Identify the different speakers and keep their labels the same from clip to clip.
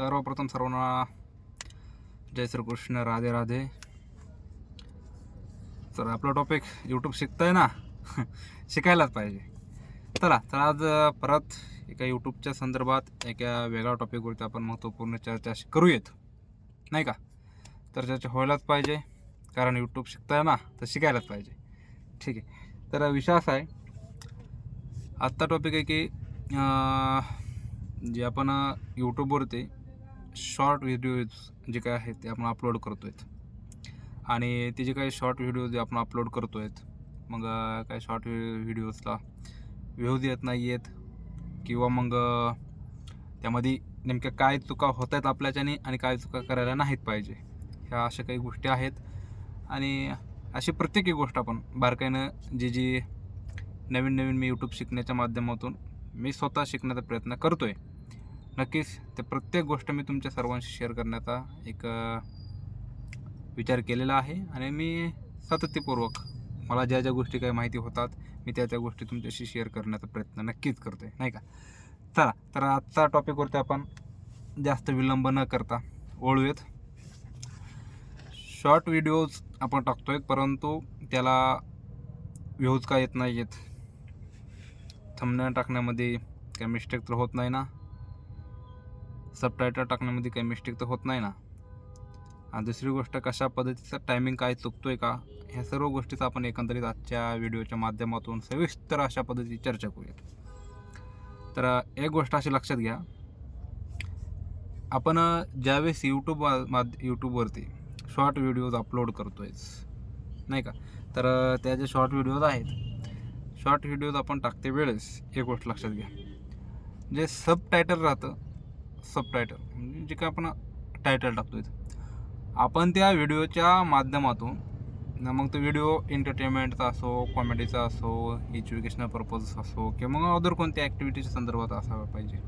Speaker 1: सर्वप्रथम सर्वांना जय श्रीकृष्ण राधे राधे. तर आपला टॉपिक यूट्यूब शिकताय ना? शिकायलाच पाहिजे. चला तर आज परत एका यूट्यूबच्या संदर्भात एका वेगळ्या टॉपिकवरती आपण महत्त्वपूर्ण चर्चा श- करूयात. नाही का? तर चर्चा व्हायलाच पाहिजे कारण यूट्यूब शिकताय ना तर शिकायलाच पाहिजे. ठीक आहे. तर विषय असा आहे आत्ता टॉपिक आहे की जे आपण यूट्यूबवरती शॉर्ट व्हिडिओज जे काय आहेत ते आपण अपलोड करतो आहेत आणि ते जे काही शॉर्ट व्हिडिओ जे आपण अपलोड करतो आहेत मग काय शॉर्ट व्हिडिओजला व्ह्यूज येत नाही आहेत किंवा मग त्यामध्ये नेमक्या काय चुका होत आहेत आपल्याच्याने आणि काय चुका करायला नाहीत पाहिजे. ह्या अशा काही गोष्टी आहेत. आणि अशी प्रत्येकी गोष्ट आपण बारकाईनं जी जी नवीन नवीन मी यूट्यूब शिकण्याच्या माध्यमातून मी स्वतः शिकण्याचा प्रयत्न करतो आहे नक्कीच ते प्रत्येक गोष्ट मी तुमच्या सर्वांशी शेअर करण्याचा एक विचार केलेला आहे आणि मी सातत्यपूर्वक मला ज्या ज्या गोष्टी काही माहिती होतात मी त्या त्या गोष्टी तुमच्याशी शेअर करण्याचा प्रयत्न नक्कीच करतो आहे नाही का? चला तर आजचा टॉपिकवरती आपण जास्त विलंब न करता ओळूयात शॉर्ट व्हिडिओज आपण टाकतो आहे परंतु त्याला व्ह्यूज का येत नाही आहेत थंबनेल टाकण्यामध्ये काही मिस्टेक तर होत नाही ना? सबटायटल टाकण्यामध्ये काही मिस्टेक तर होत नाही ना. आणि दुसरी गोष्ट कशा पद्धतीचा टायमिंग काय चुकतो आहे का ह्या सर्व गोष्टीचा आपण एकंदरीत आजच्या व्हिडिओच्या माध्यमातून सविस्तर अशा पद्धतीची चर्चा करूयात. तर एक गोष्ट अशी लक्षात घ्या. आपण ज्यावेळेस यूट्यूब माध यूट्यूबवरती शॉर्ट व्हिडिओज अपलोड करतो आहेस नाही का? तर त्या जे शॉर्ट व्हिडिओज आहेत शॉर्ट व्हिडिओज आपण टाकते वेळेस एक गोष्ट लक्षात घ्या. जे सब टायटल राहतं सब टायटल म्हणजे जे काय आपण टायटल टाकतो इथं आपण त्या व्हिडिओच्या माध्यमातून न मग तो व्हिडिओ एंटरटेनमेंटचा असो कॉमेडीचा असो एज्युकेशनल पर्पज असो किंवा मग अदर कोणत्या ॲक्टिव्हिटीच्या संदर्भात असावा पाहिजे.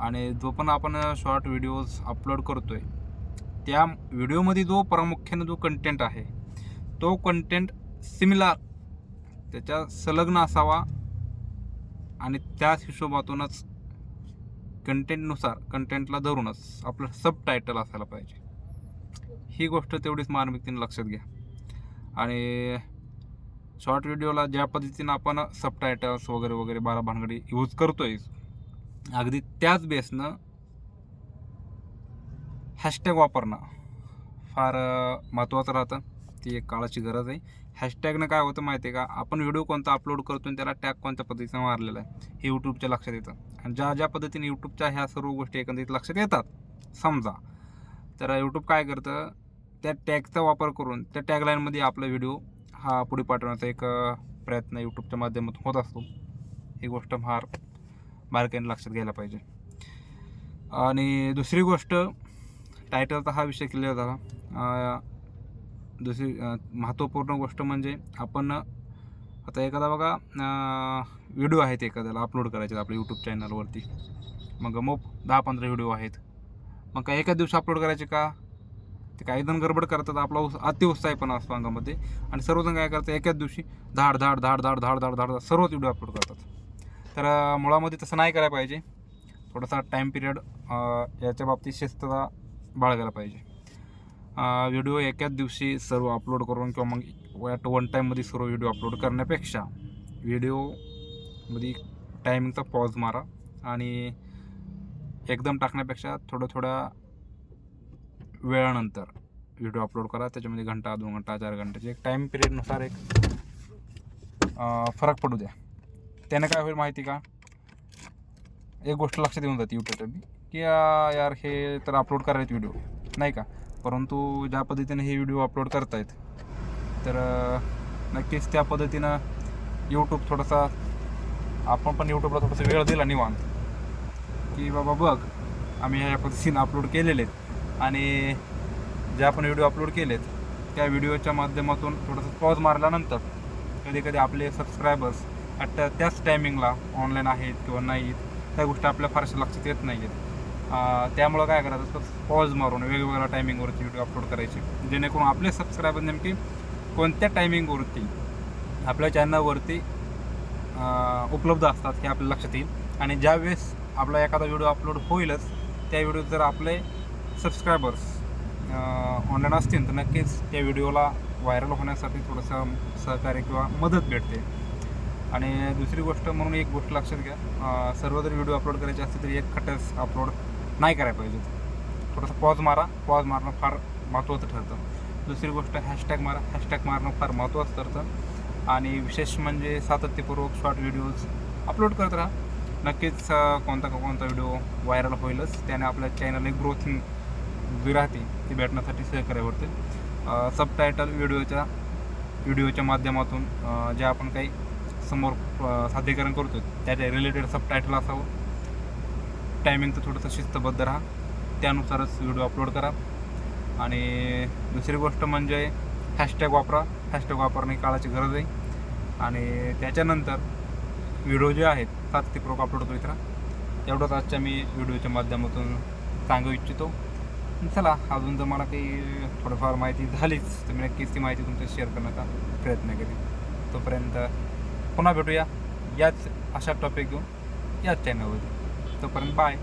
Speaker 1: आणि जो पण आपण शॉर्ट व्हिडिओज अपलोड करतो आहे त्या व्हिडिओमध्ये जो प्रामुख्याने जो कंटेंट आहे तो कंटेंट सिमिलर त्याच्या संलग्न असावा आणि त्याच हिशोबातूनच कंटेंटनुसार कंटेंटला धरूनच आपलं सब टायटल असायला पाहिजे. ही गोष्ट तेवढीच मार्मिकतेने लक्षात घ्या. आणि शॉर्ट व्हिडिओला ज्या पद्धतीनं आपण सब टायटल्स वगैरे वगैरे बारा भानगडी यूज करतोय अगदी त्याच बेसनं हॅशटॅग वापरणं फार महत्त्वाचं राहतं. ती एक काळाची गरज आहे. हॅशटॅगनं काय होतं माहिती आहे का? आपण व्हिडिओ कोणता अपलोड करतो आणि त्याला टॅग कोणत्या पद्धतीनं मारलेला आहे? हे यूट्यूबच्या लक्षात येतं. आणि ज्या ज्या पद्धतीने यूट्यूबच्या ह्या सर्व गोष्टी एकंदरीत लक्षात येतात समजा. तर यूट्यूब काय करतं? त्या टॅगचा वापर करून त्या टॅगलाईनमध्ये आपला व्हिडिओ हा पुढे पाठवण्याचा एक प्रयत्न यूट्यूबच्या माध्यमातून होत असतो. ही गोष्ट फार बारकाईने लक्षात घ्यायला पाहिजे. आणि दुसरी गोष्ट टायटलचा हा विषय क्लिअर झाला. दुसरी महत्त्वपूर्ण गोष्ट म्हणजे आपण आता एखादा बघा व्हिडिओ आहेत एखाद्याला अपलोड करायचे आपल्या यूट्यूब चॅनलवरती मग मग दहा पंधरा व्हिडिओ आहेत. मग काय एका दिवशी अपलोड करायचे का? ते काही जण गडबड करतात आपला उस अतिउत्साही पण असतो अंगामध्ये. आणि सर्वजण काय करतात एकाच दिवशी धाड धाड धाड धाड धाड धाड धाड सर्वच व्हिडिओ अपलोड करतात. तर मुळामध्ये तसं नाही करायला पाहिजे. थोडासा टाईम पिरियड याच्या बाबतीत शिस्तता बाळगायला पाहिजे. व्हिडिओ एकाच दिवशी सर्व अपलोड करून किंवा मग ॲट वन टाईममध्ये सर्व व्हिडिओ अपलोड करण्यापेक्षा व्हिडिओमध्ये टायमिंगचा पॉज मारा आणि एकदम टाकण्यापेक्षा थोडं थोड्या वेळानंतर व्हिडिओ अपलोड करा. त्याच्यामध्ये घंटा दोन घंटा चार घंट्याचे एक टाईम पिरियडनुसार एक फरक पडू द्या. त्याने काय होईल माहिती का? एक गोष्ट लक्षात येऊन जाते यूट्यूबच्या की यार हे तर अपलोड करायचे व्हिडिओ नाही का? परंतु ज्या पद्धतीने हे व्हिडिओ अपलोड करतायत तर नक्कीच त्या पद्धतीनं यूट्यूब थोडासा आपण पण यूट्यूबला थोडासा वेळ दिला निवांत. की बाबा बघ आम्ही ह्या पद्धतीनं अपलोड केलेले आहेत आणि जे आपण व्हिडिओ अपलोड केलेत त्या व्हिडिओच्या माध्यमातून थोडंसं पॉज मारल्यानंतर कधी कधी आपले सबस्क्रायबर्स आता त्याच टायमिंगला ऑनलाईन आहेत किंवा नाहीत त्या गोष्टी आपल्या फारशा लक्षात येत नाही आहेत त्यामुळं काय करायचं असतं पॉज मारून वेगवेगळ्या टायमिंगवरती व्हिडिओ अपलोड करायचे. जेणेकरून आपले सबस्क्रायबर नेमके कोणत्या टायमिंगवरती आपल्या चॅनलवरती उपलब्ध असतात हे आपल्या लक्षात येईल. आणि ज्यावेळेस आपला एखादा व्हिडिओ अपलोड होईलच त्या व्हिडिओ जर आपले सबस्क्रायबर्स ऑनलाईन असतील तर नक्कीच त्या व्हिडिओला व्हायरल होण्यासाठी थोडंसं सहकार्य किंवा मदत भेटते. आणि दुसरी गोष्ट म्हणून एक गोष्ट लक्षात घ्या सर्व जर व्हिडिओ अपलोड करायचे असतील तरी एक खटच अपलोड नाही करायला पाहिजे. थोडासा पॉज मारा. पॉज मारणं फार महत्त्वाचं ठरतं. दुसरी गोष्ट हॅशटॅग मारा. हॅशटॅग मारणं फार महत्त्वाचं ठरतं. आणि विशेष म्हणजे सातत्यपूर्वक शॉर्ट व्हिडिओज अपलोड करत राहा. नक्कीच कोणता का कोणता व्हिडिओ व्हायरल होईलच. त्याने आपल्या चॅनलने ग्रोथिंग जी राहते. ती भेटण्यासाठी सहकार्य होते सबटायटल व्हिडिओच्या व्हिडिओच्या माध्यमातून जे आपण काही समोर सादरीकरण करतो त्याच्या रिलेटेड सबटायटल असावं. टायमिंग तर थोडंसं शिस्तबद्ध राहा. त्यानुसारच व्हिडिओ अपलोड करा. आणि दुसरी गोष्ट म्हणजे हॅशटॅग वापरा. हॅशटॅग वापरणे काळाची गरज आहे. आणि त्याच्यानंतर व्हिडिओ जे आहेत सातत्यपूर्वक अपलोड करीत राहा. एवढंच आजच्या मी व्हिडिओच्या माध्यमातून सांगू इच्छितो. चला अजून जर मला काही थोडंफार माहिती झालीच तर मी नक्कीच ती माहिती तुमच्या शेअर करण्याचा प्रयत्न करेन. तोपर्यंत पुन्हा भेटूया. याच अशा टॉपिक घेऊन याच चॅनलवरती तोपर्यंत बाय.